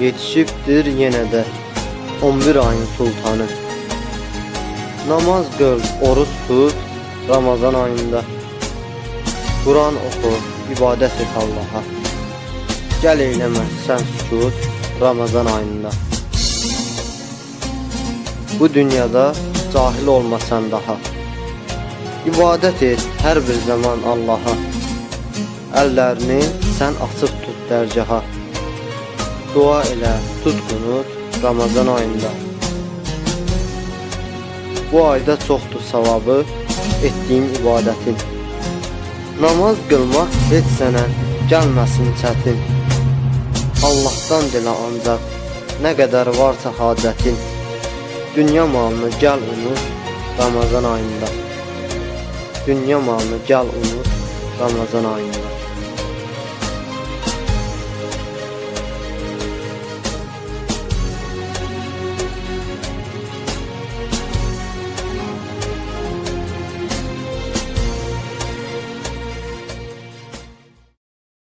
Yetişibdir yenə də 11 ayın sultanı. Namaz qıl, oruç tut Ramazan ayında. Quran oxu, ibadət et Allaha. Gəl eyləmə sən sükut Ramazan ayında. Bu dünyada cahil olma sən daha. İbadət et hər bir zaman Allaha. Əllərini sən açıb tut dərgaha Dua elə, tut qunut Ramazan ayında. Bu ayda çoxdur savabı etdiyin ibadətin Namaz qılmaq heç sənə gəlməsin çətin. Allahdan dilə ancaq nə qədər varsa hacətin Dünya malını gəl unut Ramazan ayında. Dünya malını gəl unut Ramazan ayında